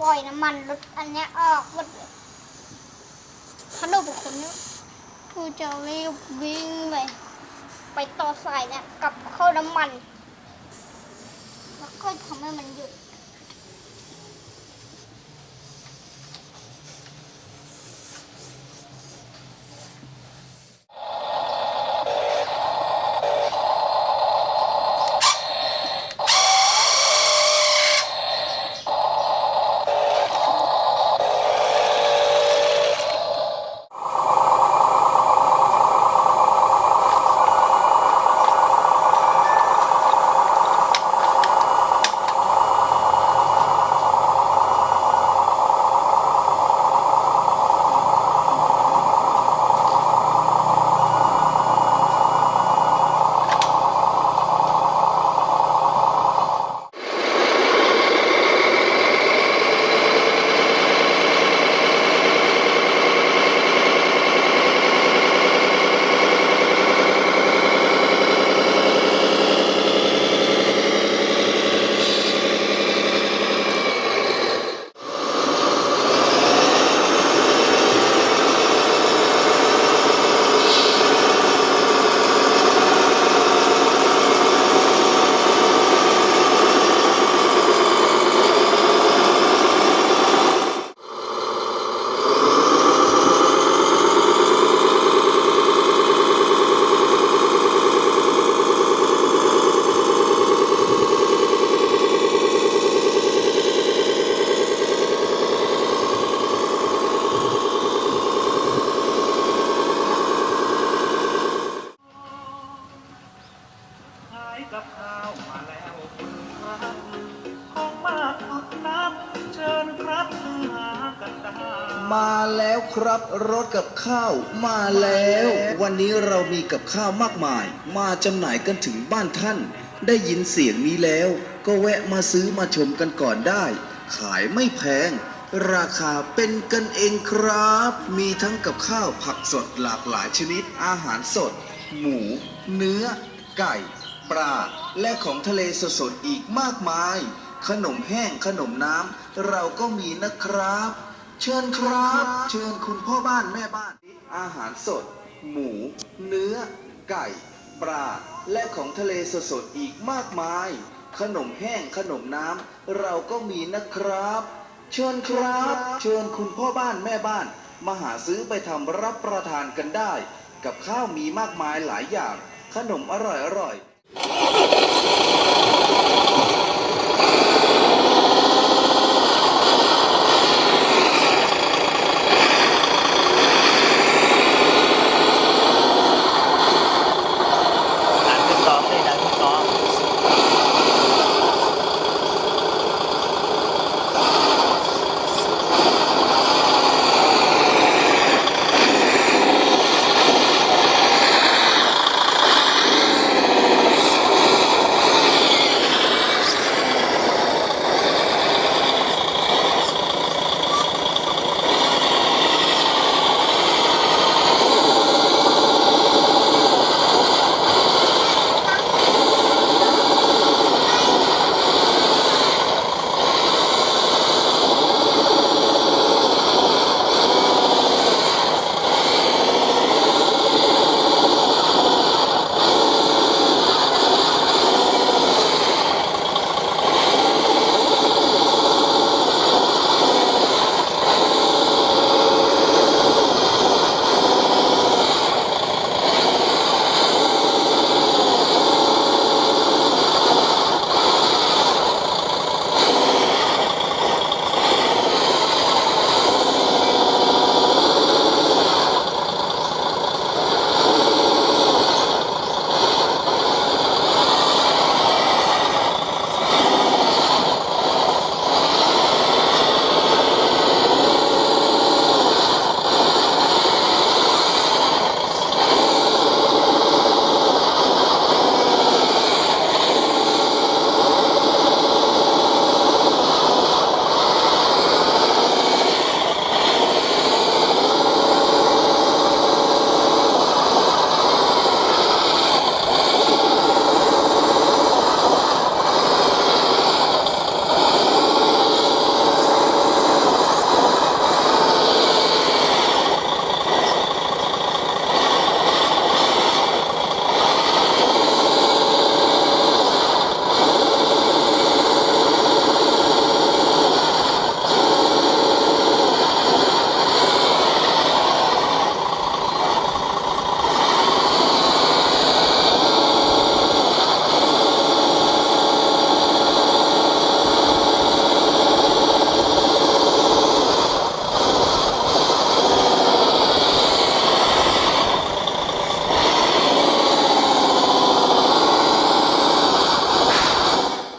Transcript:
ปล่อยน้ำมันรถอันเนี้ยออกหมดเลยขนมคนนี้กูจะรีบวิ่งไปไปต่อสายเนี่ยกลับเข้าน้ำมัน แล้วก็ทำให้มันหยุด กับข้าวมาแล้วครับของมากสุดนับเชิญครับซื้อหากันได้มาแล้วครับรถกับข้าวมาแล้ว วันนี้เรามีกับข้าวมากมาย มาจำหน่ายกันถึงบ้านท่าน ได้ยินเสียงนี้แล้ว ก็แวะมาซื้อมาชมกันก่อนได้ ขายไม่แพง ราคาเป็นกันเองครับ มีทั้งกับข้าวผักสดหลากหลายชนิดอาหารสด หมู เนื้อ ไก่ ปลาและของทะเลสดๆอีกมากมาย ขนมแห้งขนมน้ำเราก็มีนะครับ เชิญครับ เชิญคุณพ่อบ้านแม่บ้าน อาหารสด หมู เนื้อ ไก่ ปลาและของทะเลสดๆอีกมากมาย ขนมแห้งขนมน้ำเราก็มีนะครับ เชิญครับ เชิญคุณพ่อบ้านแม่บ้าน มาหาซื้อไปทำรับประทานกันได้ กับข้าวมีมากมายหลายอย่าง ขนมอร่อยๆ あっ!